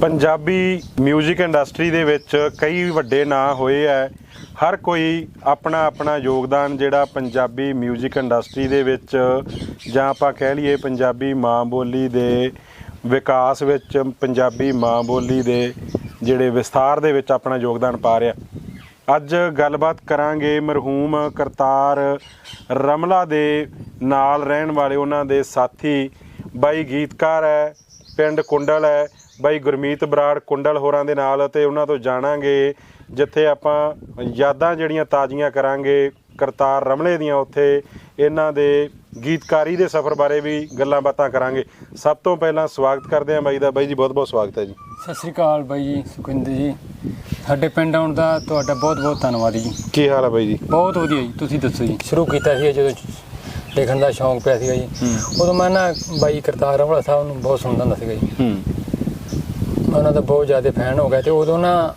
Punjabi 뮤직 industry ਦੇ ਵਿੱਚ ਕਈ ਵੱਡੇ ਨਾਂ ਹੋਏ ਐ ਹਰ ਕੋਈ ਆਪਣਾ ਆਪਣਾ ਯੋਗਦਾਨ ਜਿਹੜਾ ਪੰਜਾਬੀ 뮤직 ਇੰਡਸਟਰੀ ਦੇ ਵਿੱਚ ਜਾਂ ਆਪਾਂ ਕਹਿ ਲਈਏ ਪੰਜਾਬੀ ਮਾਂ ਬੋਲੀ ਦੇ ਵਿਕਾਸ ਵਿੱਚ ਪੰਜਾਬੀ ਮਾਂ ਬੋਲੀ ਦੇ ਜਿਹੜੇ ਵਿਸਥਾਰ ਦੇ ਵਿੱਚ ਆਪਣਾ ਯੋਗਦਾਨ ਪਾ ਰਿਹਾ ਅੱਜ ਗੱਲਬਾਤ ਕਰਾਂਗੇ ਮਰਹੂਮ ਕਰਤਾਰ ਰਮਲਾ ਦੇ ਨਾਲ ਰਹਿਣ ਵਾਲੇ ਉਹਨਾਂ ਦੇ ਸਾਥੀ ਬਾਈ ਗੀਤਕਾਰ ਹੈ ਪਿੰਡ ਕੁੰਡਲ ਹੈ ਬਾਈ ਗੁਰਮੀਤ ਬਰਾੜ ਕੁੰਡਲ ਹੋਰਾਂ ਦੇ ਨਾਲ ਤੇ ਉਹਨਾਂ ਤੋਂ ਜਾਣਾਂਗੇ ਜਿੱਥੇ ਆਪਾਂ ਯਾਦਾਂ ਜਿਹੜੀਆਂ ਤਾਜ਼ੀਆਂ ਕਰਾਂਗੇ ਕਰਤਾਰ ਰਮਲੇ ਦੀਆਂ ਉੱਥੇ ਇਹਨਾਂ ਦੇ ਗੀਤਕਾਰੀ ਦੇ ਸਫ਼ਰ ਬਾਰੇ ਵੀ ਗੱਲਾਂ ਬਾਤਾਂ ਕਰਾਂਗੇ। ਸਭ ਤੋਂ ਪਹਿਲਾਂ ਸਵਾਗਤ ਕਰਦੇ ਹਾਂ ਬਾਈ ਦਾ। ਬਾਈ ਜੀ ਬਹੁਤ ਬਹੁਤ ਸਵਾਗਤ ਹੈ ਜੀ। ਸਤਿ ਸ੍ਰੀ ਅਕਾਲ ਬਾਈ ਜੀ ਸੁਖਿੰਦਰ ਜੀ। ਸਾਡੇ ਪਿੰਡ ਆਉਣ ਦਾ ਤੁਹਾਡਾ ਬਹੁਤ ਬਹੁਤ ਧੰਨਵਾਦ ਜੀ। ਕੀ ਹਾਲ ਹੈ ਬਾਈ ਜੀ? ਬਹੁਤ ਵਧੀਆ ਜੀ ਤੁਸੀਂ ਦੱਸੋ ਜੀ। ਸ਼ੁਰੂ ਕੀਤਾ ਸੀ ਜਦੋਂ ਲਿਖਣ ਦਾ ਸ਼ੌਂਕ ਪਿਆ ਸੀਗਾ ਜੀ। ਉਦੋਂ ਮੈਂ ਨਾ ਬਾਈ ਕਰਤਾਰ ਰਮਲਾ ਸਾਹਿਬ ਨੂੰ ਬਹੁਤ ਸੁਣਦਾ ਹੁੰਦਾ ਸੀਗਾ ਜੀ। ਮੈਂ ਉਹਨਾਂ ਦਾ ਬਹੁਤ ਜ਼ਿਆਦਾ ਫੈਨ ਹੋ ਗਿਆ ਤੇ ਉਦੋਂ ਨਾ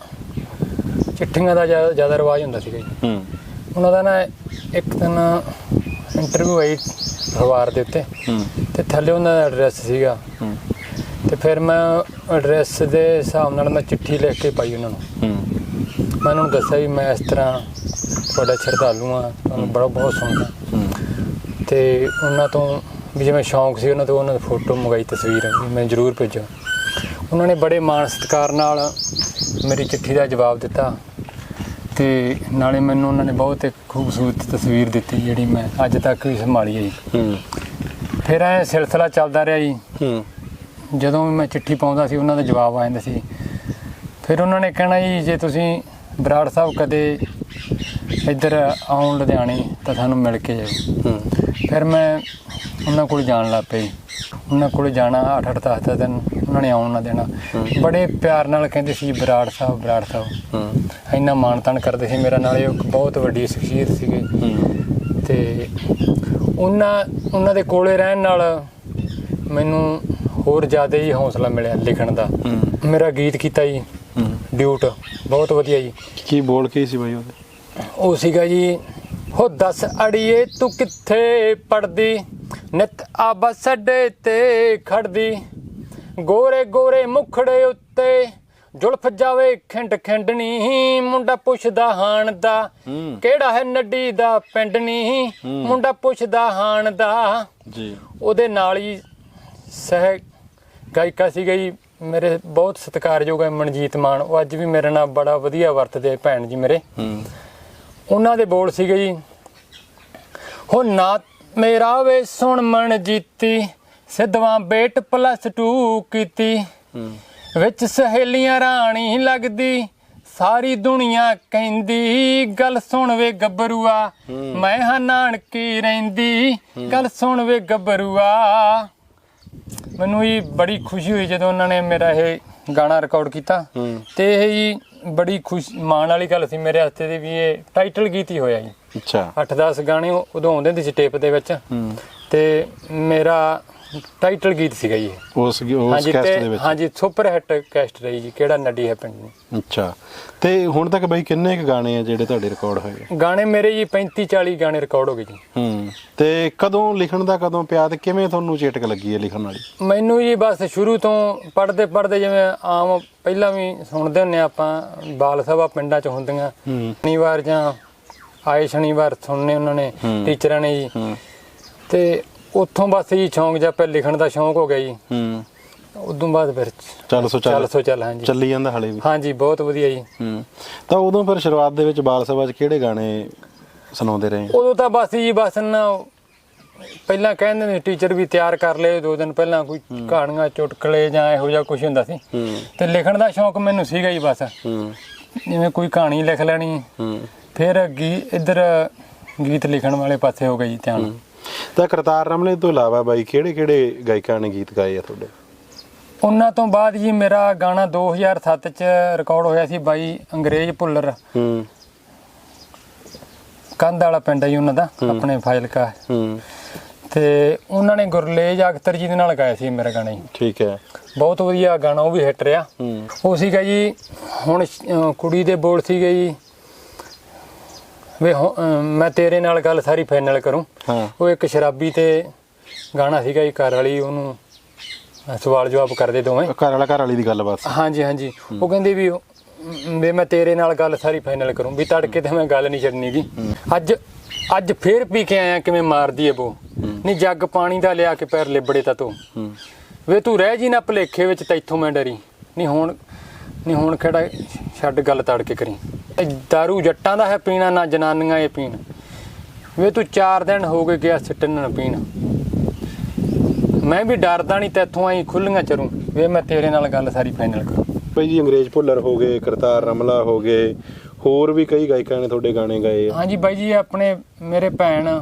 ਚਿੱਠੀਆਂ ਦਾ ਜ਼ਿਆਦਾ ਜ਼ਿਆਦਾ ਰਿਵਾਜ ਹੁੰਦਾ ਸੀਗਾ ਜੀ। ਹੂੰ। ਉਹਨਾਂ ਦਾ ਨਾ ਇੱਕ ਦਿਨ ਇੰਟਰਵਿਊ ਆਈ ਅਖਬਾਰ ਦੇ ਉੱਤੇ। ਹੂੰ। ਤੇ ਥੱਲੇ ਉਹਨਾਂ ਦਾ ਐਡਰੈਸ ਸੀਗਾ। ਹੂੰ। ਤੇ ਫਿਰ ਮੈਂ ਐਡਰੈਸ ਦੇ ਹਿਸਾਬ ਨਾਲ ਮੈਂ ਚਿੱਠੀ ਲਿਖ ਕੇ ਪਾਈ ਉਹਨਾਂ ਨੂੰ। ਹੂੰ। ਮੈਂ ਉਹਨਾਂ ਨੂੰ ਦੱਸਿਆ ਵੀ ਮੈਂ ਇਸ ਤਰ੍ਹਾਂ ਤੁਹਾਡਾ ਸ਼ਰਧਾਲੂ ਆ ਤੁਹਾਨੂੰ ਬੜਾ ਬਹੁਤ ਸੁਣਦਾ ਹੂੰ। ਤੇ ਉਹਨਾਂ ਤੋਂ ਵੀ ਜਿਵੇਂ ਸ਼ੌਂਕ ਸੀ ਉਹਨਾਂ ਤੋਂ ਉਹਨਾਂ ਦੀ ਫੋਟੋ ਮੰਗਾਈ ਤਸਵੀਰ ਮੈਂ ਜ਼ਰੂਰ ਭੇਜੋ। ਉਹਨਾਂ ਨੇ ਬੜੇ ਮਾਣ ਸਤਿਕਾਰ ਨਾਲ ਮੇਰੀ ਚਿੱਠੀ ਦਾ ਜਵਾਬ ਦਿੱਤਾ ਤੇ ਨਾਲੇ ਮੈਨੂੰ ਉਹਨਾਂ ਨੇ ਬਹੁਤ ਇੱਕ ਖੂਬਸੂਰਤ ਤਸਵੀਰ ਦਿੱਤੀ ਜਿਹੜੀ ਮੈਂ ਅੱਜ ਤੱਕ ਵੀ ਸੰਭਾਲੀ ਹੈ ਜੀ। ਹੂੰ। ਫਿਰ ਐ ਸਿਲਸਿਲਾ ਚੱਲਦਾ ਰਿਹਾ ਜੀ। ਹੂੰ। ਜਦੋਂ ਵੀ ਮੈਂ ਚਿੱਠੀ ਪਾਉਂਦਾ ਸੀ ਉਹਨਾਂ ਦਾ ਜਵਾਬ ਆ ਜਾਂਦਾ ਸੀ। ਫਿਰ ਉਹਨਾਂ ਨੇ ਕਹਿਣਾ ਜੀ ਜੇ ਤੁਸੀਂ ਬਰਾੜ ਸਾਹਿਬ ਕਦੇ ਇੱਧਰ ਆਉਣ ਲੁਧਿਆਣੇ ਤਾਂ ਸਾਨੂੰ ਮਿਲ ਕੇ ਜਾਓ। ਹੂੰ। ਫਿਰ ਮੈਂ ਉਹਨਾਂ ਕੋਲ ਜਾਣ ਲੱਗ ਪਈ ਉਹਨਾਂ ਕੋਲ ਜਾਣਾ 8-8 10 ਦਿਨ ਉਹਨਾਂ ਨੇ ਆਉਣ ਨਾ ਦੇਣਾ। ਬੜੇ ਪਿਆਰ ਨਾਲ ਕਹਿੰਦੇ ਸੀ ਬਰਾੜ ਸਾਹਿਬ ਬਰਾੜ ਸਾਹਿਬ। ਹੂੰ। ਇੰਨਾ ਮਾਣ ਤਾਣ ਕਰਦੇ ਸੀ ਮੇਰਾ ਨਾਲੇ ਇੱਕ ਬਹੁਤ ਵੱਡੀ ਸ਼ਖਸੀਅਤ ਸੀਗੇ। ਤੇ ਉਹਨਾਂ ਉਹਨਾਂ ਦੇ ਕੋਲੇ ਰਹਿਣ ਨਾਲ ਮੈਨੂੰ ਹੋਰ ਜ਼ਿਆਦਾ ਹੀ ਹੌਸਲਾ ਮਿਲਿਆ ਲਿਖਣ ਦਾ। ਮੇਰਾ ਗੀਤ ਕੀਤਾ ਜੀ ਡਿਊਟ ਬਹੁਤ ਵਧੀਆ ਜੀ। ਕੀ ਬੋਲ ਕੀ ਸੀ ਬਾਈ ਉਹਦੇ? ਉਹ ਸੀਗਾ ਜੀ ਹੋ ਦੱਸ ਅੜੀਏ ਤੂੰ ਕਿੱਥੇ ਪੜਦੀ ਨਿਤ ਆਬਾ ਸੱਡੇ ਤੇ ਖੜਦੀ ਗੋਰੇ ਗੋਰੇ ਮੁਖੜੇ ਉੱਤੇ ਜੁਲਫ ਜਾਵੇ ਖਿੰਡ ਖਿੰਡਣੀ ਮੁੰਡਾ ਪੁੱਛਦਾ ਹਾਣ ਦਾ ਕਿਹੜਾ ਹੈ ਨੱਡੀ ਦਾ ਪਿੰਡ ਨੀ? ਮੁੰਡਾ ਪੁੱਛਦਾ ਹਾਣ ਦਾ। ਜੀ। ਉਹਦੇ ਨਾਲ ਹੀ ਸਹਿ ਗਾਇਕਾ ਸੀਗਾ ਜੀ ਮੇਰੇ ਬਹੁਤ ਸਤਿਕਾਰਯੋਗ ਹੈ ਮਨਜੀਤ ਮਾਨ। ਉਹ ਅੱਜ ਵੀ ਮੇਰੇ ਨਾਲ ਬੜਾ ਵਧੀਆ ਵਰਤਦੇ ਆ ਭੈਣ ਜੀ ਮੇਰੇ। ਹੂੰ। ਉਹਨਾਂ ਦੇ ਬੋਲ ਸੀਗੇ ਜੀ ਹੋ ਨਾ ਮੇਰਾ ਵੇ ਸੁਣ ਮਨ ਜੀਤੀ ਸਿੱਧਵਾਂ ਬੇਟ ਪਲੱਸ 2 ਕੀਤੀ। ਵਿੱਚ ਸਹੇਲੀਆਂ ਰਾਣੀ ਲੱਗਦੀ ਸਾਰੀ ਦੁਨੀਆ ਕਹਿੰਦੀ ਗੱਲ ਸੁਣ ਵੇ ਗੱਭਰੂਆ ਮੈਂ ਹਾਂ ਨਾਨਕੀ ਰਹਿੰਦੀ ਗੱਲ ਸੁਣ ਵੇ ਗੱਭਰੂਆ। ਮੈਨੂੰ ਇਹ ਬੜੀ ਖੁਸ਼ੀ ਹੋਈ ਜਦੋਂ ਉਹਨਾਂ ਨੇ ਮੇਰਾ ਇਹ ਗਾਣਾ ਰਿਕਾਰਡ ਕੀਤਾ। ਤੇ ਇਹ ਜੀ ਬੜੀ ਖੁਸ਼ ਮਾਣ ਵਾਲੀ ਗੱਲ ਸੀ ਮੇਰੇ ਹੱਥੇ ਦੀ ਵੀ ਇਹ ਟਾਈਟਲ ਗੀਤ ਹੀ ਹੋਇਆ ਜੀ। ਅੱਛਾ। 8-10 ਗਾਣੇ ਉਦੋਂ ਆਉਂਦੇ ਹੁੰਦੇ ਸੀ ਟੇਪ ਦੇ ਵਿੱਚ। ਤੇ ਮੇਰਾ ਟਾਈਟਲ ਗੀਤ ਸੀਗਾ ਜੀ ਇਹ। ਉਸ ਉਸ ਹਾਂਜੀ ਕੈਸਟ ਦੇ ਤੇ ਵਿੱਚ। ਹਾਂਜੀ ਸੁਪਰ ਹਿੱਟ ਕੈਸਟ ਰਹੀ ਜੀ ਕਿਹੜਾ ਨੱਡੀ ਹੈ ਪਿੰਡ ਨੂੰ। ਅੱਛਾ। ਤੇ ਹੁਣ ਤੱਕ ਬਾਈ ਕਿੰਨੇ ਕੁ ਗਾਣੇ ਆ ਜਿਹੜੇ ਤੁਹਾਡੇ ਰਿਕਾਰਡ ਹੋਏ ਆ? ਗਾਣੇ ਮੇਰੇ ਜੀ 35 40 ਗਾਣੇ ਰਿਕਾਰਡ ਹੋ ਗਏ ਜੀ। ਹੂੰ। ਤੇ ਕਦੋਂ ਲਿਖਣ ਦਾ ਕਦੋਂ ਪਿਆ ਤੇ ਕਿਵੇਂ ਤੁਹਾਨੂੰ ਚੇਟਕ ਲੱਗੀ ਹੈ ਲਿਖਣ ਵਾਲੀ? ਮੈਨੂੰ ਜੀ ਬਸ ਸ਼ੁਰੂ ਤੋਂ ਪੜਦੇ ਪੜਦੇ ਜਿਵੇਂ ਆਮ ਪਹਿਲਾਂ ਵੀ ਸੁਣਦੇ ਹੁੰਨੇ ਆਪਾਂ ਬਾਲ ਸਭਾ ਪਿੰਡਾਂ 'ਚ ਹੁੰਦੀਆਂ। ਹੂੰ। ਸ਼ਨੀਵਾਰ ਜਾਂ ਆਏ ਸ਼ਨੀਵਾਰ ਸੁਣਨੇ ਉਹਨਾਂ ਨੇ। ਟੀਚਰਾਂ ਨੇ ਜੀ। ਹੂੰ। ਤੇ ਉੱਥੋਂ ਬਸ ਜੀ ਸ਼ੌਂਕ ਜਿਹਾ ਪੈ ਲਿਖਣ ਦਾ ਸ਼ੌਂਕ ਹੋ ਗਿਆ ਜੀ। ਹੂੰ। ਉਦੋਂ ਬਾਅਦ ਫਿਰ ਚੱਲ ਸੋ ਚੱਲ। ਚੱਲ ਸੋ ਚੱਲ ਹਾਂਜੀ। ਚੱਲੀ ਜਾਂਦਾ ਹਲੇ ਵੀ। ਹਾਂਜੀ ਬਹੁਤ ਵਧੀਆ ਜੀ। ਹੂੰ। ਤਾਂ ਉਦੋਂ ਫਿਰ ਸ਼ੁਰੂਆਤ ਦੇ ਵਿੱਚ ਬਾਲ ਸਭਾ 'ਚ ਕਿਹੜੇ ਗਾਣੇ ਸੁਣਾਉਂਦੇ ਰਹੇ? ਉਦੋਂ ਤਾਂ ਬਸ ਜੀ ਬਸ ਨਾ ਪਹਿਲਾਂ ਕਹਿੰਦੇ ਨੇ ਟੀਚਰ ਵੀ ਤਿਆਰ ਕਰ ਲਏ ਦੋ ਦਿਨ ਪਹਿਲਾਂ ਕੋਈ ਕਹਾਣੀਆਂ ਚੁਟਕਲੇ ਜਾਂ ਇਹੋ ਜਿਹਾ ਕੁਝ ਹੁੰਦਾ ਸੀ। ਹੂੰ। ਤੇ ਲਿਖਣ ਦਾ ਸ਼ੌਂਕ ਮੈਨੂੰ ਸੀਗਾ ਜੀ ਬਸ। ਹੂੰ। ਜਿਵੇਂ ਕੋਈ ਕਹਾਣੀ ਲਿਖ ਲੈਣੀ। ਹੂੰ। ਫਿਰ ਗੀ ਇੱਧਰ ਗੀਤ ਲਿਖਣ ਵਾਲੇ ਪਾਸੇ ਹੋ ਗਈ ਧਿਆਨ। ਤਾਂ ਕਰਤਾਰ ਰਮਲੇ ਤੋਂ ਇਲਾਵਾ ਬਾਈ ਕਿਹੜੇ ਕਿਹੜੇ ਗਾਇਕਾਂ ਨੇ ਗੀਤ ਗਾਏ ਆ ਤੁਹਾਡੇ? ਉਹਨਾਂ ਤੋਂ ਬਾਅਦ ਜੀ ਮੇਰਾ ਗਾਣਾ 2007 ਚ ਰਿਕਾਰਡ ਹੋਇਆ ਸੀ ਬਾਈ ਅੰਗਰੇਜ਼ ਭੁੱਲਰ। ਹੂੰ। ਕੰਧ ਵਾਲਾ ਪਿੰਡ ਹੈ ਜੀ ਉਹਨਾਂ ਦਾ ਆਪਣੇ ਫਾਜ਼ਿਲਕਾ। ਹੂੰ। ਤੇ ਉਹਨਾਂ ਨੇ ਗੁਰਲੇਜ ਅਖਤਰ ਜੀ ਦੇ ਨਾਲ ਗਾਇਆ ਸੀ ਮੇਰਾ ਗਾਣਾ ਜੀ। ਠੀਕ ਹੈ। ਬਹੁਤ ਵਧੀਆ ਗਾਣਾ ਉਹ ਵੀ ਹਿੱਟ ਰਿਹਾ। ਹੂੰ। ਉਹ ਸੀਗਾ ਜੀ ਹੁਣ ਕੁੜੀ ਦੇ ਬੋਲ ਸੀਗੇ ਜੀ। ਵੇ ਹੁ- ਮੈਂ ਤੇਰੇ ਨਾਲ ਗੱਲ ਸਾਰੀ ਫਾਈਨਲ ਕਰੂੰ। ਹਾਂ। ਉਹ ਇੱਕ ਸ਼ਰਾਬੀ ਤੇ ਗਾਣਾ ਸੀਗਾ ਜੀ ਘਰ ਵਾਲੀ ਉਹਨੂੰ ਸਵਾਲ ਜਵਾਬ ਕਰਦੇ ਦੋਵੇਂ। ਘਰ ਵਾਲਾ ਘਰ ਵਾਲੀ ਦੀ ਗੱਲਬਾਤ ਸੀ। ਹਾਂਜੀ ਹਾਂਜੀ। ਉਹ ਕਹਿੰਦੇ ਵੀ ਉਹ- ਮ- ਵੀ ਮੈਂ ਤੇਰੇ ਨਾਲ ਗੱਲ ਸਾਰੀ ਫਾਈਨਲ ਕਰੂੰ। ਵੀ ਤੜਕੇ ਤੇ ਮੈਂ ਗੱਲ ਨਹੀਂ ਛੱਡਣੀਗੀ ਅੱਜ ਅੱਜ ਫੇਰ ਪੀ ਕੇ ਆਇਆ ਕਿਵੇਂ ਮਾਰਦੀ ਏ ਬੋ। ਨਹੀਂ ਜੱਗ ਪਾਣੀ ਦਾ ਲਿਆ ਕੇ ਪੈਰ ਲਿਬੜੇ ਤਾ ਤੂੰ। ਹੂੰ। ਵੇ ਤੂੰ ਰਹਿ ਜੀ ਨਾ ਭਲੇਖੇ ਵਿੱਚ ਤੈਥੋਂ ਮੈਂ ਡਰੀ। ਨਹੀਂ ਹੁਣ ਨਹੀਂ ਹੁਣ ਕਿਹੜਾ ਛੱਡ ਗੱਲ ਤੜਕੇ ਕਰੀ। ਇਹ ਦਾਰੂ ਜੱਟਾਂ ਦਾ ਹੈ ਪੀਣਾ ਨਾ ਜਨਾਨੀਆਂ ਇਹ ਪੀਣ। ਵੇ ਤੂੰ 4 ਦਿਨ ਹੋ ਗਏ ਗਿਆ ਸਿੱਟਣ ਨਾ ਪੀਣ। ਮੈਂ ਵੀ ਡਰਦਾ ਨਹੀਂ ਤੈਥੋਂ ਆਈ ਖੁੱਲੀਆਂ ਚਰੂ। ਵੇ ਮੈਂ ਤੇਰੇ ਨਾਲ ਗੱਲ ਸਾਰੀ ਫਾਈਨਲ ਕਰੂੰ। ਭਾਈ ਜੀ ਅੰਗਰੇਜ਼ ਭੁੱਲਰ ਹੋ ਗਏ ਕਰਤਾਰ ਰਮਲਾ ਹੋ ਗਏ ਹੋਰ ਵੀ ਕਈ ਗਾਇਕਾਂ ਨੇ ਤੁਹਾਡੇ ਗਾਣੇ ਗਾਏ ਆ। ਹਾਂਜੀ ਬਾਈ ਜੀ ਆਪਣੇ ਮੇਰੇ ਭੈਣ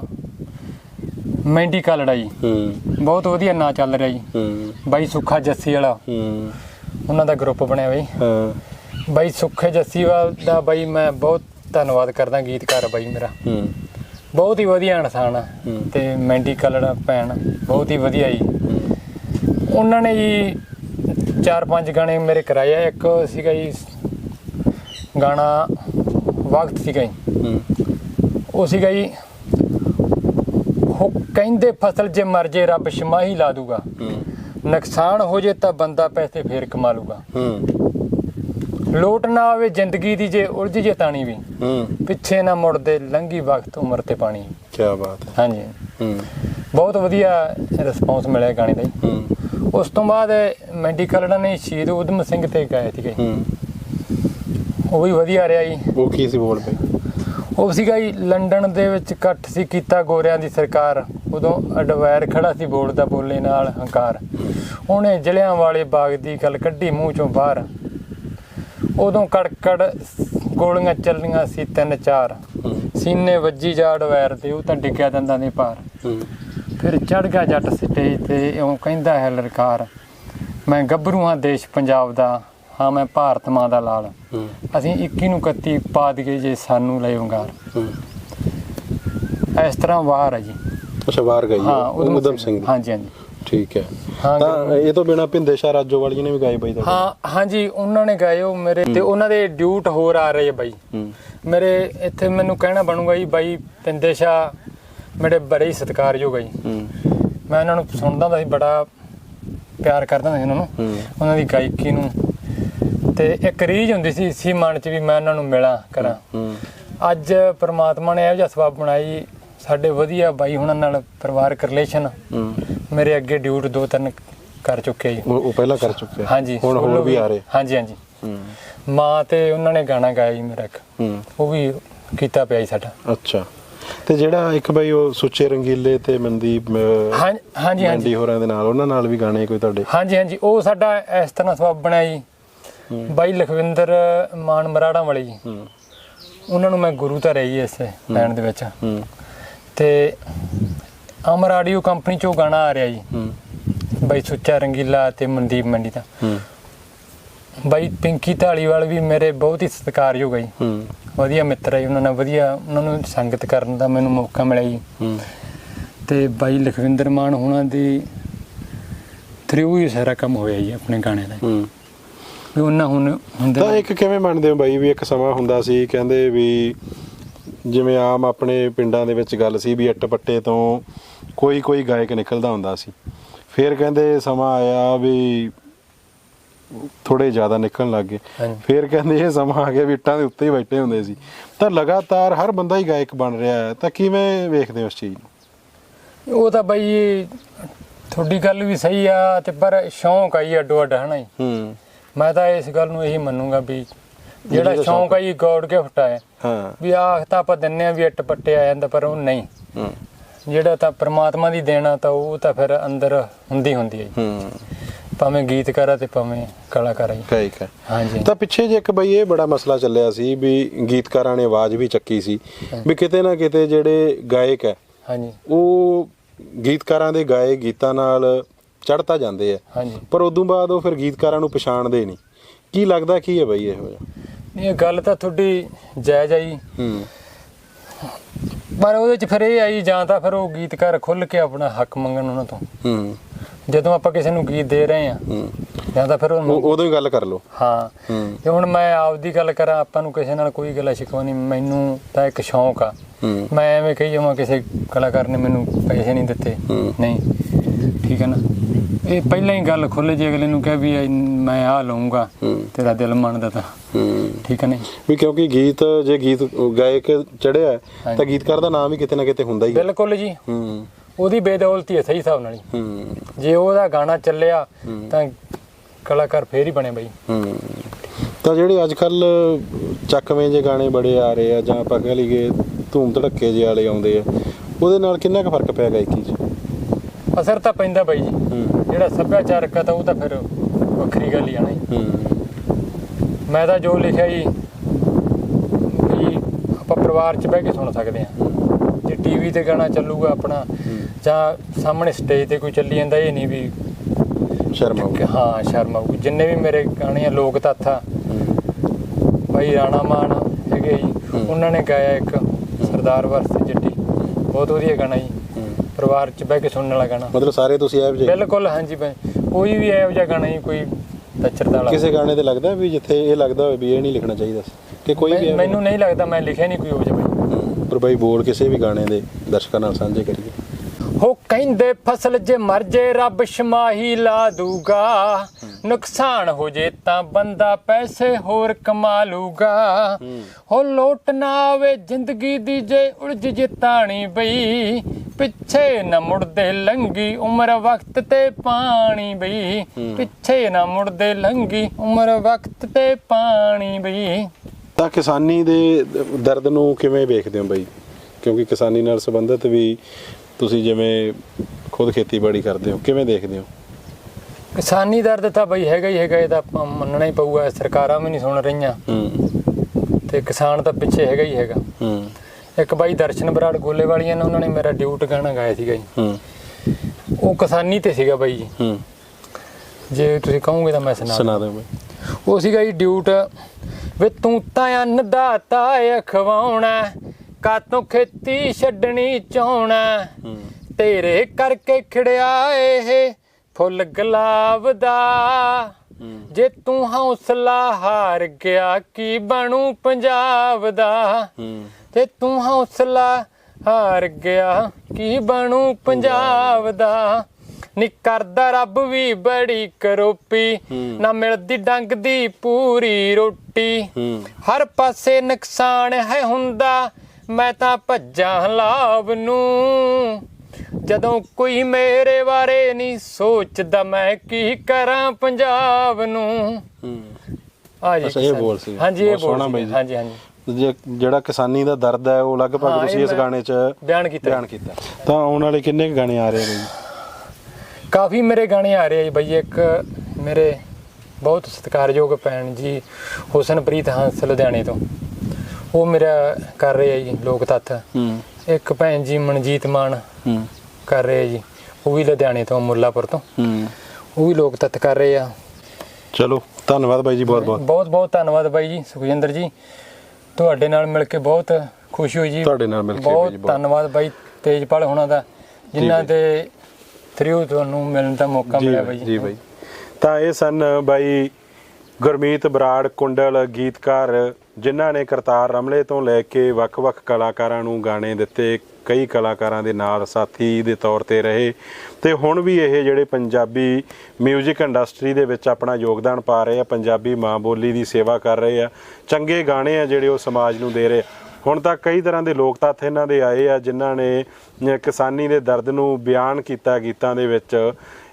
ਮੈਂਡੀ ਕਾ ਲੜਾਈ। ਹੂੰ। ਬਹੁਤ ਵਧੀਆ ਨਾਂ ਚੱਲ ਰਿਹਾ ਜੀ। ਹੂੰ। ਬਾਈ ਸੁੱਖਾ ਜੱਸੀ ਵਾਲਾ। ਹੂੰ। ਉਹਨਾਂ ਦਾ ਗਰੁੱਪ ਬਣਿਆ ਬਈ। ਹਾਂ। ਬਾਈ ਸੁੱਖੇ ਜੱਸੀ ਵਾ- ਦਾ ਬਾਈ ਮੈਂ ਬਹੁਤ ਧੰਨਵਾਦ ਕਰਦਾ ਗੀਤਕਾਰ ਬਾਈ ਮੇਰਾ। ਹੂੰ। ਬਹੁਤ ਹੀ ਵਧੀਆ ਇਨਸਾਨ ਆ। ਤੇ ਮੈਂਡੀ ਕਲੜਾ ਭੈਣ ਬਹੁਤ ਹੀ ਵਧੀਆ ਜੀ। ਉਹਨਾਂ ਨੇ ਜੀ ਚਾਰ ਪੰਜ ਗਾਣੇ ਮੇਰੇ ਕਰਾਏ ਆ। ਇੱਕ ਸੀਗਾ ਜੀ ਗਾਣਾ ਵਕਤ ਸੀਗਾ ਜੀ। ਹੂੰ। ਉਹ ਸੀਗਾ ਜੀ ਉਹ ਕਹਿੰਦੇ ਫਸਲ ਜੇ ਮਰ ਜੇ ਰੱਬ ਸ਼ਮਾਹੀ ਲਾ ਦੂਗਾ। ਹੂੰ। ਨੁਕਸਾਨ ਹੋ ਜੇ ਤਾਂ ਬੰਦਾ ਪੈਸੇ ਫੇਰ ਕਮਾ ਲੂਗਾ। ਹੂੰ। ਲੋਟ ਨਾ ਆਵੇ ਜ਼ਿੰਦਗੀ ਦੀ ਜੇ ਉਲਝ ਜੇ ਤਾਣੀ ਵੀ। ਹੂੰ। ਪਿੱਛੇ ਨਾ ਮੁੜਦੇ ਲੰਗੀ ਵਕਤ ਉਮਰ ਤੇ ਪਾਣੀ। ਕੀ ਬਾਤ ਹੈ। ਹਾਂਜੀ। ਹੂੰ। ਬਹੁਤ ਵਧੀਆ ਰਿਸਪੌਂਸ ਮਿਲਿਆ ਗਾਣੇ ਦਾ ਜੀ। ਹੂੰ। ਉਸ ਤੋਂ ਬਾਅਦ ਮੈਡੀਕਲ ਨੇ ਸ਼ਹੀਦ ਉਦਮ ਸਿੰਘ ਤੇ ਗਾਏ ਸੀਗੇ। ਹੂੰ। ਉਹ ਵੀ ਵਧੀਆ ਰਿਹਾ ਜੀ। ਉਹ ਕੀ ਸੀ ਬੋਲ ਪਏ? ਉਹ ਸੀਗਾ ਜੀ, ਲੰਡਨ ਦੇ ਵਿੱਚ ਇਕੱਠ ਸੀ ਕੀਤਾ ਗੋਰਿਆਂ ਦੀ ਸਰਕਾਰ। ਉਦੋਂ ਅਡਵੈਰ ਖੜਾ ਸੀ ਬੋਰਡ ਦਾ ਬੋਲੇ ਨਾਲ ਹੰਕਾਰ। ਉਹਨੇ ਜਿਲ੍ਹਿਆਂ ਵਾਲੇ ਬਾਗ ਦੀ ਗੱਲ ਕੱਢੀ ਮੂੰਹ ਚੋਂ ਬਾਹਰ। ਉਦੋਂ ਕੜਕੜ ਗੋਲੀਆਂ ਚੱਲੀਆਂ ਸੀ ਤਿੰਨ ਚਾਰ। ਸੀਨੇ ਵੱਜੀ ਜਾ ਅਡਵੈਰ ਤੇ, ਉਹ ਤਾਂ ਡਿੱਗਿਆ ਦੰਦਾਂ ਦੇ ਪਾਰ ਫਿਰ ਚੜ ਗਿਆ ਜੱਟ ਸਟੇਜ ਤੇ ਉਹ ਕਹਿੰਦਾ ਹੈ ਲਲਕਾਰ ਮੈਂ ਗੱਭਰੂ ਹਾਂ ਦੇਸ਼ ਪੰਜਾਬ ਦਾ ਹਾਂ ਮੈਂ ਭਾਰਤ ਮਾਂ ਦਾ ਲਾਲ। ਅਸੀਂ 21 ਨੂੰ 31 ਪਾ ਦਈਏ ਜੇ ਸਾਨੂੰ ਲੈ ਉਂਗਾਰ ਹੂੰ। ਇਸ ਤਰ੍ਹਾਂ ਵਾਰ ਹੈ ਜੀ। ਅੱਛਾ ਬਾਹਰ ਗਈ ਹਾਂ। ਉਦਮ ਸਿੰਘ। ਦੀ। ਹਾਂਜੀ ਹਾਂਜੀ। ਠੀਕ ਹੈ। ਤਾਂ ਇਹ ਤੋਂ ਬਿਨਾ ਭਿੰਦੇ ਸ਼ਾਹ ਰਾਜੋ ਵਾਲੀ ਨੇ ਵੀ ਗਾਏ ਬਾਈ ਤੁਹਾਡੇ? ਹਾਂ ਹਾਂਜੀ ਉਹਨਾਂ ਨੇ ਗਾਏ ਉਹ ਮੇਰੇ ਤੇ। ਉਹਨਾਂ ਦੇ ਡਿਊਟ ਹੋਰ ਆ ਰਹੇ ਬਾਈ। ਮੇਰੇ ਇੱਥੇ ਮੈਨੂੰ ਕਹਿਣਾ ਬਣੂਗਾ ਜੀ ਬਾਈ ਪਿੰਦੇਸ਼ਾ ਮੇਰੇ ਬੜੇ ਸਤਿਕਾਰਯੋਗ ਜੀ। ਹੂੰ। ਮੈਂ ਉਹਨਾਂ ਨੂੰ ਸੁਣਦਾ ਹੁੰਦਾ ਸੀ ਬੜਾ ਪਿਆਰ ਕਰਦਾ ਸੀ ਉਹਨਾਂ ਨੂੰ। ਉਹਨਾਂ ਦੀ ਗਾਇਕੀ ਨੂੰ ਤੇ ਇੱਕ ਰੀਝ ਹੁੰਦੀ ਸੀ ਇਸੀ ਮਨ 'ਚ ਵੀ ਮੈਂ ਉਹਨਾਂ ਨੂੰ ਮਿਲਾਂ ਕਰਾਂ। ਅੱਜ ਪ੍ਰਮਾਤਮਾ ਨੇ ਇਹੋ ਜਿਹਾ ਸਬਬ ਬਣਾਈ ਸਾਡੇ ਵਧੀਆ ਬਾਈ ਹੁਣਾਂ ਨਾਲ ਪਰਿਵਾਰਕ ਰਿਲੇਸ਼ਨ ਮੇਰੇ ਅੱਗੇ ਡਿਊਟ ਦੋ ਤਿੰਨ ਕਰ ਚੁੱਕੇ ਜੀ। ਉਹ ਪਹਿਲਾਂ ਕਰ ਚੁੱਕੇ। ਹਾਂਜੀ। ਹੁਣ ਹੋਰ ਵੀ ਆ ਰਹੇ। ਹਾਂਜੀ ਹਾਂਜੀ। ਮਾਂ ਤੇ ਉਹਨਾਂ ਨੇ ਗਾਣਾ ਗਾਇਆ ਜੀ ਮੇਰਾ ਇੱਕ। ਉਹ ਵੀ ਕੀਤਾ ਪਿਆ ਜੀ ਸਾਡਾ। ਅੱਛਾ। ਤੇ ਜਿਹੜਾ ਇੱਕ ਬਾਈ ਉਹ ਸੁੱਚੇ ਰੰਗੀਲੇ ਤੇ ਮਨਦੀਪ ਅਹ, ਹਾਂ- ਹਾਂਜੀ ਮੰਡੀ ਹਾਂਜੀ ਹੋਰਾਂ ਦੇ ਨਾਲ ਉਹਨਾਂ ਨਾਲ ਵੀ ਗਾਣੇ ਕੋਈ ਤੁਹਾਡੇ? ਹਾਂਜੀ ਹਾਂਜੀ। ਉਹ ਸਾਡਾ ਇਸ ਤਰ੍ਹਾਂ ਸਬਬ ਹੂੰ। ਬਾਈ ਲਖਵਿੰਦਰ ਮਾਨ ਮਰਾੜਾਂ ਵਾਲੇ। ਜੀ ਉਹਨਾਂ ਨੂੰ ਮੈਂ ਗੁਰੂ ਧਾਰਿਆ ਜੀ ਇਸ ਬੈਂਡ ਦੇ ਵਿੱਚ। ਤੇ ਅਮਰ ਆਡੀਓ ਕੰਪਨੀ ਚੋਂ ਗਾਣਾ ਆ ਰਿਹਾ ਜੀ। ਬਾਈ ਸੁੱਚਾ ਰੰਗੀਲਾ ਤੇ ਮਨਦੀਪ ਮੰਡੀ ਦਾ। ਬਾਈ ਪਿੰਕੀ ਢਾਲੀਵਾਲ ਵੀ ਮੇਰੇ ਬਹੁਤ ਹੀ ਸਤਿਕਾਰਯੋਗ ਹੈ ਜੀ। ਵਧੀਆ ਮਿੱਤਰ ਹੈ ਜੀ, ਉਹਨਾਂ ਨਾਲ ਵਧੀਆ ਉਹਨਾਂ ਨੂੰ ਸੰਗਤ ਕਰਨ ਦਾ ਮੈਨੂੰ ਮੌਕਾ ਮਿਲਿਆ ਜੀ। ਤੇ ਬਾਈ ਲਖਵਿੰਦਰ ਮਾਨ ਹੁਣਾਂ ਦੀ ਥਰੂ ਹੀ ਸਾਰਾ ਕੰਮ ਹੋਇਆ ਜੀ ਆਪਣੇ ਗਾਣੇ ਦਾ। ਵੀ ਉਹਨਾਂ ਹੁਣ ਹੁੰਦੇ ਤਾਂ ਇੱਕ ਕਿਵੇਂ ਮੰਨਦੇ ਹੋ ਬਾਈ ਵੀ ਇੱਕ ਸਮਾਂ ਹੁੰਦਾ ਸੀ ਕਹਿੰਦੇ ਵੀ ਜਿਵੇਂ ਆਮ ਆਪਣੇ ਪਿੰਡਾਂ ਦੇ ਵਿੱਚ ਗੱਲ ਸੀ ਵੀ ਪੱਟੇ ਤੋਂ ਕੋਈ ਕੋਈ ਗਾਇਕ ਨਿਕਲਦਾ ਹੁੰਦਾ ਸੀ। ਫਿਰ ਕਹਿੰਦੇ ਸਮਾਂ ਆਇਆ ਵੀ ਥੋੜੇ ਜ਼ਿਆਦਾ ਨਿਕਲਣ ਲੱਗ ਗਏ। ਫਿਰ ਕਹਿੰਦੇ ਇਹ ਸਮਾਂ ਆ ਗਿਆ ਵੀ ਇੱਟਾਂ ਦੇ ਉੱਤੇ ਹੀ ਬੈਠੇ ਹੁੰਦੇ ਸੀ। ਤਾਂ ਲਗਾਤਾਰ ਹਰ ਬੰਦਾ ਹੀ ਗਾਇਕ ਬਣ ਰਿਹਾ ਹੈ ਤਾਂ ਕਿਵੇਂ ਵੇਖਦੇ ਹੋ ਉਸ ਚੀਜ਼ ਨੂੰ? ਉਹ ਤਾਂ ਬਾਈ ਤੁਹਾਡੀ ਗੱਲ ਵੀ ਸਹੀ ਆ ਤੇ ਪਰ ਸ਼ੌਂਕ ਆ ਜੀ ਅੱਡੋ ਅੱਡ ਹਨਾ ਜੀ? ਹੂੰ। ਮੈਂ ਤਾਂ ਇਸ ਗੱਲ ਨੂੰ ਇਹੀ ਮੰਨੂਗਾ ਵੀ ਜਿਹੜਾ ਸ਼ੌਂਕ ਆ ਜੀ ਗੋਡ ਗਿਫਟ ਆ ਹਾਂ। ਵੀ ਆਖ ਤਾਂ ਆਪਾਂ ਦਿੰਨੇ ਆ ਵੀ ਇੱਟ ਪੱਟੇ ਆ ਜਾਂਦਾ ਪਰ ਉਹ ਨਹੀਂ। ਹੂੰ। ਜਿਹੜਾ ਤਾਂ ਪ੍ਰਮਾਤਮਾ ਦੀ ਦੇਣਾ ਤਾਂ ਉਹ ਤਾਂ ਫਿਰ ਅੰਦਰ ਹੁੰਦੀ ਹੁੰਦੀ ਹੈ ਜੀ। ਹੂੰ। ਭਾਵੇਂ ਗੀਤਕਾਰ ਤੇ ਭਾਵੇਂ ਕਲਾਕਾਰ ਜੀ। ਗਾਇਕ ਹੈ। ਹਾਂਜੀ। ਤਾਂ ਪਿੱਛੇ ਜੇ ਇੱਕ ਬਈ ਇਹ ਬੜਾ ਮਸਲਾ ਚੱਲਿਆ ਸੀ ਵੀ ਗੀਤਕਾਰਾਂ ਨੇ ਆਵਾਜ਼ ਵੀ ਚੱਕੀ ਸੀ। ਵੀ ਕਿਤੇ ਨਾ ਕਿਤੇ ਜਿਹੜੇ ਗਾਇਕ ਹੈ ਹਾਂਜੀ। ਉਹ ਗੀਤਕਾਰਾਂ ਦੇ ਗਾਏ ਗੀਤਾਂ ਨਾਲ ਚੜਤਾ ਜਾਂਦੇ ਆ। ਪਰ ਉਦੋਂ ਬਾਅਦ ਉਹ ਫਿਰ ਗੀਤਕਾਰਾਂ ਨੂੰ ਪਛਾਣਦੇ ਨਹੀਂ। ਕੀ ਲੱਗਦਾ ਕੀ ਹੈ ਬਈ ਇਹੋ ਜਿਹਾ? ਇਹ ਗੱਲ ਤਾਂ ਤੁਹਾਡੀ ਜਾਇਜ਼ ਆ ਜੀ। ਹੂੰ। ਪਰ ਉਹਦੇ ਚ ਫਿਰ ਇਹ ਆਈ ਜਾਂ ਤਾਂ ਫਿਰ ਉਹ ਗੀਤਕਾਰ ਖੁੱਲ ਕੇ ਆਪਣਾ ਹੱਕ ਮੰਗਣ ਉਹਨਾਂ ਤੋਂ। ਹੂੰ। ਜਦੋਂ ਆਪਾਂ ਕਿਸੇ ਨੂੰ ਗੀਤ ਦੇ ਰਹੇ ਆ ਹੂੰ। ਜਾਂ ਤਾਂ ਫਿਰ ਉਦੋਂ ਹੀ ਗੱਲ ਕਰ ਲਓ। ਹਾਂ। ਤੇ ਹੁਣ ਮੈਂ ਆਪਦੀ ਗੱਲ ਕਰਾਂ ਆਪਾਂ ਨੂੰ ਕਿਸੇ ਨਾਲ ਕੋਈ ਗੱਲਾਂ ਸ਼ਿਕਵਾ ਨਹੀਂ ਮੈਨੂੰ ਤਾਂ ਇੱਕ ਸ਼ੌਂਕ ਆ। ਮੈਂ ਐਵੇਂ ਕਹੀ ਜਾਵਾਂ ਕਿਸੇ ਕਲਾਕਾਰ ਨੇ ਮੈਨੂੰ ਪੈਸੇ ਨਹੀਂ ਦਿੱਤੇ। ਨਹੀਂ। ਠੀਕ ਹੈ ਨਾ? ਇਹ ਪਹਿਲਾਂ ਹੀ ਗੱਲ ਖੁੱਲ ਜੇ ਅਗਲੇ ਨੂੰ ਕਹੇ ਵੀ ਮੈਂ ਆ ਲਊਂਗਾ ਹੂੰ। ਤੇਰਾ ਦਿਲ ਮੰਨਦਾ ਤਾਂ। ਹੂੰ। ਠੀਕ ਹੈ ਨਹੀਂ? ਵੀ ਕਿਉਂਕਿ ਗੀਤ ਜੇ ਗੀਤ ਗਾਇਕ ਚੜਿਆ ਹੈ, ਤਾਂ। ਗੀਤਕਾਰ ਦਾ ਨਾਮ ਵੀ ਕਿਤੇ ਨਾ ਕਿਤੇ ਹੁੰਦਾ ਹੀ ਹੈ। ਬਿਲਕੁਲ ਜੀ। ਹੂੰ। ਉਹਦੀ ਬੇਦੌਲਤੀ ਹੈ ਸਹੀ ਹਿਸਾਬ ਨਾਲ ਹੀ। ਹੂੰ। ਜੇ ਉਹਦਾ ਗਾਣਾ ਚੱਲਿਆ ਤਾਂ ਕਲਾਕਾਰ ਫੇਰ ਹੀ ਬਣੇ ਬਈ। ਹੂੰ। ਤਾਂ ਜਿਹੜੇ ਅੱਜ ਕੱਲ ਚੱਕਵੇਂ ਜੇ ਗਾਣੇ ਬੜੇ ਆ ਰਹੇ ਆ ਜਾਂ ਆਪਾਂ ਕਹਿ ਲਈਏ ਧੂਮ ਧੜੱਕੇ ਜੇ ਵਾਲੇ ਆਉਂਦੇ ਆ ਉਹਦੇ ਨਾਲ ਕਿੰਨਾ ਕੁ ਫ਼ਰਕ ਪੈ ਗਿਆ ਇੱਕ ਚ? ਅਸਰ ਤਾਂ ਪੈਂਦਾ ਬਾਈ ਜੀ। ਹੂੰ। ਜਿਹੜਾ ਸੱਭਿਆਚਾਰਕ ਆ ਤਾਂ ਉਹ ਤਾਂ ਫਿਰ ਵੱਖਰੀ ਗੱਲ ਹੀ ਆ ਨਾ ਜੀ। ਹੂੰ। ਮੈਂ ਤਾਂ ਜੋ ਲਿਖਿਆ ਜੀ ਵੀ ਆਪਾਂ ਪਰਿਵਾਰ 'ਚ ਬਹਿ ਕੇ ਸੁਣ ਸਕਦੇ ਹਾਂ। ਜੇ ਟੀਵੀ ਤੇ ਗਾਣਾ ਚੱਲੂਗਾ ਆਪਣਾ ਜਾਂ ਸਾਹਮਣੇ ਸਟੇਜ ਤੇ ਕੋਈ ਚੱਲੀ ਜਾਂਦਾ ਇਹ ਨਹੀਂ ਵੀ ਸ਼ਰਮ ਆਊ ਕਿ ਹਾਂ ਸ਼ਰਮ ਆਊਗੀ। ਜਿੰਨੇ ਵੀ ਮੇਰੇ ਗਾਣੇ ਆ ਲੋਕ ਤੱਥ ਭਾਈ ਰਾਣਾ ਮਾਨ ਹੈਗੇ ਜੀ ਉਹਨਾਂ ਨੇ ਗਾਇਆ ਇੱਕ ਸਰਦਾਰ ਵਰਸ ਜੱਟੀ। ਬਹੁਤ ਵਧੀਆ ਗਾਣਾ ਜੀ। ਪਰਿਵਾਰ 'ਚ ਬਹਿ ਕੇ ਸੁਣਨ ਵਾਲਾ ਗਾਣਾ। ਮਤਲਬ ਸਾਰੇ ਤੁਸੀਂ ਇਹੋ ਜਿਹੇ? ਬਿਲਕੁਲ ਹਾਂਜੀ ਬਾਈ ਕੋਈ ਵੀ ਇਹੋ ਜਿਹਾ ਗਾਣਾ ਹੀ ਕੋਈ ਲੱਚਰਦਾ ਵਾਲਾ। ਕਿਸੇ ਗਾਣੇ ਤੇ ਲੱਗਦਾ ਵੀ ਜਿੱਥੇ ਇਹ ਲੱਗਦਾ ਹੋਵੇ ਵੀ ਇਹ ਨਹੀਂ ਲਿਖਣਾ ਚਾਹੀਦਾ ਸੀ? ਕਿ ਕੋਈ ਵੀ ਮੈਨੂੰ ਨਹੀਂ ਲੱਗਦਾ ਮੈਂ ਲਿਖਿਆ ਨਹੀਂ ਕੋਈ ਹੋ ਜਾਵੇ। ਪਰ ਬਾਈ ਬੋਲ ਕਿਸੇ ਵੀ ਗਾਣੇ ਦੇ ਦਰਸ਼ਕਾਂ ਨਾਲ ਸਾਂਝੇ ਕਰੀਏ। ਹੋ ਕਹਿੰਦੇ, ਫਸਲ ਜੇ ਮਰ ਜੇ, ਰੱਬ ਸ਼ਮਾਹੀ ਲਾ ਦੂਗਾ। ਨੁਕਸਾਨ ਹੋ ਜੇ ਤਾਂ ਬੰਦਾ ਪੈਸੇ ਹੋਰ ਕਮਾ ਲੂਗਾ। ਹੋ ਲੋਟ ਨਾ ਆਵੇ, ਜ਼ਿੰਦਗੀ ਦੀ ਜੇ ਉਲਝ ਜੇ ਤਾਣੀ ਬਈ। ਪਿੱਛੇ ਨਾ ਮੁੜਦੇ ਲੰਗੀ ਉਮਰ ਵਕਤ ਤੇ ਪਾਣੀ ਬਈ। ਪਿੱਛੇ ਨਾ ਮੁੜਦੇ ਲੰਗੀ ਉਮਰ ਵਕਤ ਤੇ ਪਾਣੀ ਬਈ। ਤਾਂ ਕਿਸਾਨੀ ਦੇ ਦਰਦ ਨੂੰ ਕਿਵੇਂ ਵੇਖਦੇ ਹੋ ਬਈ? ਕਿਉਂਕਿ ਕਿਸਾਨੀ ਨਾਲ ਸੰਬੰਧਿਤ ਵੀ ਤੁਸੀਂ ਜਿਵੇਂ ਖੁਦ ਖੇਤੀਬਾੜੀ ਕਰਦੇ ਹੋ ਕਿਵੇਂ ਦੇਖਦੇ ਹੋ? ਕਿਸਾਨੀ ਦਰਦ ਤਾਂ ਬਈ ਹੈਗਾ ਹੀ ਹੈਗਾ ਇਹ ਤਾਂ ਆਪਾਂ ਮੰਨਣਾ ਹੀ ਪਊਗਾ ਸਰਕਾਰਾਂ ਵੀ ਨਹੀਂ ਸੁਣ ਰਹੀਆਂ। ਹੂੰ। ਤੇ ਕਿਸਾਨ ਤਾਂ ਪਿੱਛੇ ਹੈਗਾ ਹੀ ਹੈਗਾ। ਹੂੰ। ਇੱਕ ਬਾਈ ਦਰਸ਼ਨ ਬਰਾੜ ਗੋਲੇ ਵਾਲੀਆਂ ਨੇ ਉਹਨਾਂ ਨੇ ਮੇਰਾ ਡਿਊਟ ਗਾਣਾ ਗਾਇਆ ਸੀਗਾ ਜੀ। ਹੂੰ। ਉਹ ਕਿਸਾਨੀ ਤੇ ਸੀਗਾ ਬਾਈ ਜੀ। ਹੂੰ। ਜੇ ਤੁਸੀਂ ਕਹੋਗੇ ਤਾਂ ਮੈਂ ਸੁਣਾ ਸੁਣਾ ਬਾਈ। ਉਹ ਸੀਗਾ ਜੀ ਡਿਊਟ ਵੇ ਤੂੰ ਤਾਂ ਅੰਨਦਾਤਾ ਅਖਵਾਉਣਾ। ਕਾਤੋਂ ਖੇਤੀ ਛੱਡਣੀ ਚਾਹਣਾ? ਤੇਰੇ ਕਰਕੇ ਖਿੜਿਆ ਇਹ ਫੁੱਲ ਗੁਲਾਬ ਦਾ। ਜੇ ਤੂੰ ਹੌਸਲਾ ਹਾਰ ਗਿਆ ਕੀ ਬਣੂ ਪੰਜਾਬ ਦਾ? ਹੂੰ। ਤੇ ਤੂੰ ਹੌਸਲਾ ਹਾਰ ਗਿਆ ਕੀ ਬਣੂ ਪੰਜਾਬ ਦਾ? ਨੀ ਕਰਦਾ ਰੱਬ ਵੀ ਬੜੀ ਕਰੋਪੀ। ਨਾ ਮਿਲਦੀ ਡੰਗ ਦੀ ਪੂਰੀ ਰੋਟੀ। ਹਰ ਪਾਸੇ ਨੁਕਸਾਨ ਹੈ ਹੁੰਦਾ। ਮੈਂ ਤਾਂ ਭੱਜਾਂ ਲਾਭ ਨੂੰ। ਜਦੋਂ ਕੋਈ ਮੇਰੇ ਬਾਰੇ ਨਹੀਂ ਸੋਚਦਾ ਮੈਂ ਕੀ ਕਰਾਂ ਪੰਜਾਬ ਨੂੰ? ਹੂੰ। ਜੀ ਅੱਛਾ, ਇਹ ਬੋਲ ਸੀ। ਹਾਂਜੀ ਇਹ ਬਹੁਤ ਬੋਲ ਸੋਹਣਾ ਸੀ। ਬਾਈ ਜੀ। ਹਾਂਜੀ ਹਾਂਜੀ। ਜੇ ਜਿਹੜਾ ਕਿਸਾਨੀ ਦਾ ਦਰਦ ਹੈ ਉਹ ਲਗਭਗ ਤੁਸੀਂ ਇਸ ਗਾਣੇ 'ਚ ਬਿਆਨ ਕੀਤਾ। ਬਿਆਨ ਕੀਤਾ। ਤਾਂ ਆਉਣ ਵਾਲੇ ਕਿੰਨੇ ਗਾਣੇ ਆ ਰਹੇ ਨੇ ਜੀ? ਕਾਫੀ ਮੇਰੇ ਗਾਣੇ ਆ ਰਹੇ ਆ ਜੀ ਬਾਈ। ਇੱਕ ਮੇਰੇ ਬਹੁਤ ਸਤਿਕਾਰਯੋਗ ਭੈਣ ਜੀ ਹੁਸਨਪ੍ਰੀਤ ਹੰਸ ਲੁਧਿਆਣੇ ਤੋਂ। ਉਹ ਮੇਰਾ ਕਰ ਰਹੇ ਆ ਜੀ ਲੋਕ ਤੱਥ। ਹੂੰ। ਇੱਕ ਭੈਣ ਜੀ ਮਨਜੀਤ ਮਾਨ ਹੂੰ। ਕਰ ਰਹੇ ਆ ਜੀ ਉਹ ਵੀ ਲੁਧਿਆਣੇ ਤੋਂ ਮੁੱਲਾਪੁਰ ਤੋਂ। ਹੂੰ। ਉਹ ਵੀ ਲੋਕ ਤੱਤ ਕਰ ਰਹੇ ਆ। ਚਲੋ ਧੰਨਵਾਦ ਬਾਈ ਜੀ ਬਹੁਤ ਬਹੁਤ। ਬਹੁਤ ਬਹੁਤ ਧੰਨਵਾਦ ਬਾਈ ਜੀ ਸੁਖਜਿੰਦਰ ਜੀ। ਤੁਹਾਡੇ ਨਾਲ ਮਿਲ ਕੇ ਬਹੁਤ ਖੁਸ਼ੀ ਹੋਈ ਜੀ। ਤੁਹਾਡੇ ਨਾਲ ਮਿਲ ਕੇ ਬਹੁਤ। ਧੰਨਵਾਦ ਬਾਈ ਤੇਜਪਾਲ ਹੋਣਾ ਦਾ ਜਿਨ੍ਹਾਂ। ਦੇ ਥਰੂ ਤੁਹਾਨੂੰ ਮਿਲਣ ਦਾ ਮੌਕਾ ਮਿਲਿਆ ਬਾਈ ਬਾਈ ਜੀ ਬਾਈ। ਤਾਂ ਇਹ ਸਨ ਬਾਈ ਗੁਰਮੀਤ ਬਰਾੜ ਕੁੰਡਲ ਗੀਤਕਾਰ ਜਿਨ੍ਹਾਂ ਨੇ ਕਰਤਾਰ ਰਮਲੇ ਤੋਂ ਲੈ ਕੇ ਵੱਖ-ਵੱਖ ਕਲਾਕਾਰਾਂ ਨੂੰ ਗਾਣੇ ਦਿੱਤੇ, ਕਈ ਕਲਾਕਾਰਾਂ ਦੇ ਨਾਲ ਸਾਥੀ ਦੇ ਤੌਰ ਤੇ ਰਹੇ ਤੇ ਹੁਣ ਵੀ ਇਹ ਜਿਹੜੇ ਪੰਜਾਬੀ 뮤직 ਇੰਡਸਟਰੀ ਦੇ ਵਿੱਚ ਆਪਣਾ ਯੋਗਦਾਨ ਪਾ ਰਹੇ ਆ, ਪੰਜਾਬੀ ਮਾਂ ਬੋਲੀ ਦੀ ਸੇਵਾ ਕਰ ਰਹੇ ਆ, ਚੰਗੇ ਗਾਣੇ ਆ ਜਿਹੜੇ ਉਹ ਸਮਾਜ ਨੂੰ ਦੇ ਰਹੇ ਆ ਹੁਣ ਤਾਂ ਕਈ ਤਰ੍ਹਾਂ ਦੇ ਲੋਕ ਤੱਥ ਇਹਨਾਂ ਦੇ ਆਏ ਆ ਜਿਨ੍ਹਾਂ ਨੇ ਕਿਸਾਨੀ ਦੇ ਦਰਦ ਨੂੰ ਬਿਆਨ ਕੀਤਾ ਗੀਤਾਂ ਦੇ ਵਿੱਚ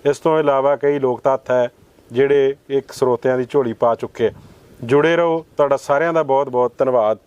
ਇਸ ਤੋਂ ਇਲਾਵਾ ਕਈ ਲੋਕ ਤੱਥ ਹੈ ਜਿਹੜੇ ਇੱਕ ਸਰੋਤਿਆਂ ਦੀ ਝੋਲੀ ਪਾ ਚੁੱਕੇ ਆ। ਜੁੜੇ ਰਹੋ। ਤੁਹਾਡਾ ਸਾਰਿਆਂ ਦਾ ਬਹੁਤ ਬਹੁਤ ਧੰਨਵਾਦ।